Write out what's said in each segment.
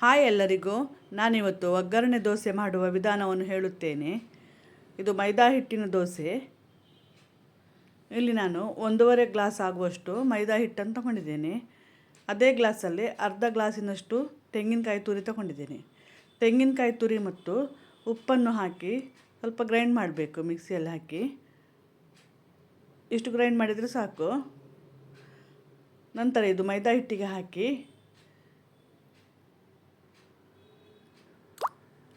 Hi ಎಲ್ಲರಿಗೂ. ನಾನಿವತ್ತು ಒಗ್ಗರಣೆ ದೋಸೆ ಮಾಡುವ ವಿಧಾನವನ್ನು ಹೇಳುತ್ತೇನೆ. ಇದು ಮೈದಾ ಹಿಟ್ಟಿನ ದೋಸೆ. ಇಲ್ಲಿ ನಾನು ಒಂದೂವರೆ ಗ್ಲಾಸ್ ಆಗುವಷ್ಟು ಮೈದಾ ಹಿಟ್ಟನ್ನು ತಗೊಂಡಿದ್ದೇನೆ. ಅದೇ ಗ್ಲಾಸಲ್ಲಿ ಅರ್ಧ ಗ್ಲಾಸಿನಷ್ಟು ತೆಂಗಿನಕಾಯಿ ತುರಿ ತಗೊಂಡಿದ್ದೇನೆ. ತೆಂಗಿನಕಾಯಿ ತುರಿ ಮತ್ತು ಉಪ್ಪನ್ನು ಹಾಕಿ ಸ್ವಲ್ಪ ಗ್ರೈಂಡ್ ಮಾಡಬೇಕು, ಮಿಕ್ಸಿಯಲ್ಲಿ ಹಾಕಿ. ಇಷ್ಟು ಗ್ರೈಂಡ್ ಮಾಡಿದರೆ ಸಾಕು. ನಂತರ ಇದು ಮೈದಾ ಹಿಟ್ಟಿಗೆ ಹಾಕಿ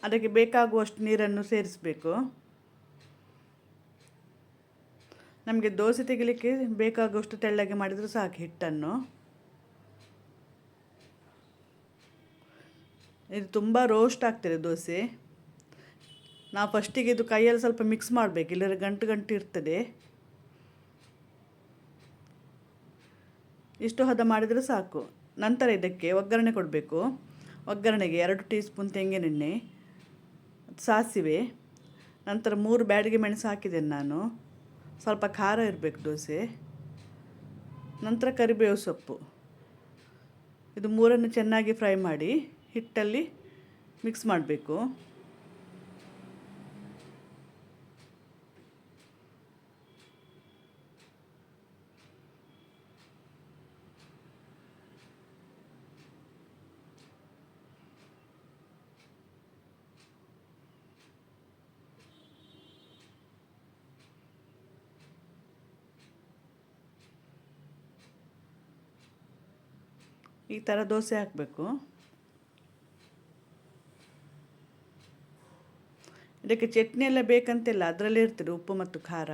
ಅದಕ್ಕೆ ಬೇಕಾಗುವಷ್ಟು ನೀರನ್ನು ಸೇರಿಸಬೇಕು. ನಮಗೆ ದೋಸೆ ತೆಗಿಲಿಕ್ಕೆ ಬೇಕಾಗುವಷ್ಟು ತೆಳ್ಳಗೆ ಮಾಡಿದರೂ ಸಾಕು ಹಿಟ್ಟನ್ನು. ಇದು ತುಂಬ ರೋಸ್ಟ್ ಆಗ್ತದೆ ದೋಸೆ. ನಾವು ಫಸ್ಟಿಗೆ ಇದು ಕೈಯಲ್ಲಿ ಸ್ವಲ್ಪ ಮಿಕ್ಸ್ ಮಾಡಬೇಕು, ಇಲ್ಲದ್ರೆ ಗಂಟು ಗಂಟು ಇರ್ತದೆ. ಇಷ್ಟು ಹದ ಮಾಡಿದರೆ ಸಾಕು. ನಂತರ ಇದಕ್ಕೆ ಒಗ್ಗರಣೆ ಕೊಡಬೇಕು. ಒಗ್ಗರಣೆಗೆ ಎರಡು ಟೀ ಸ್ಪೂನ್ ತೆಂಗಿನೆಣ್ಣೆ. ಸಾಸಿವೆ, ನಂತರ ಮೂರು ಬ್ಯಾಡಿಗೆ ಮೆಣಸು ಹಾಕಿದ್ದೇನೆ ನಾನು. ಸ್ವಲ್ಪ ಖಾರ ಇರಬೇಕು ದೋಸೆ. ನಂತರ ಕರಿಬೇವು ಸೊಪ್ಪು. ಇದು ಮೂರನ್ನು ಚೆನ್ನಾಗಿ ಫ್ರೈ ಮಾಡಿ ಹಿಟ್ಟಲ್ಲಿ ಮಿಕ್ಸ್ ಮಾಡಬೇಕು. ಈ ಥರ ದೋಸೆ ಹಾಕಬೇಕು. ಇದಕ್ಕೆ ಚಟ್ನಿ ಎಲ್ಲ ಬೇಕಂತಿಲ್ಲ ಅದರಲ್ಲೇ ಇರ್ತದೆ ಉಪ್ಪು ಮತ್ತು ಖಾರ.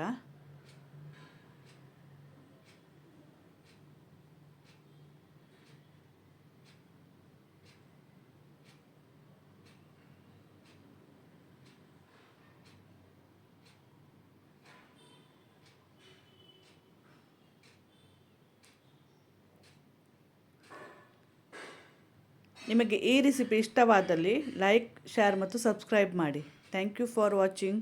ನಿಮಗೆ ಈ ರೆಸಿಪಿ ಇಷ್ಟವಾದಲ್ಲಿ ಲೈಕ್ ಶೇರ್ ಮತ್ತು ಸಬ್ಸ್ಕ್ರೈಬ್ ಮಾಡಿ. Thank you for watching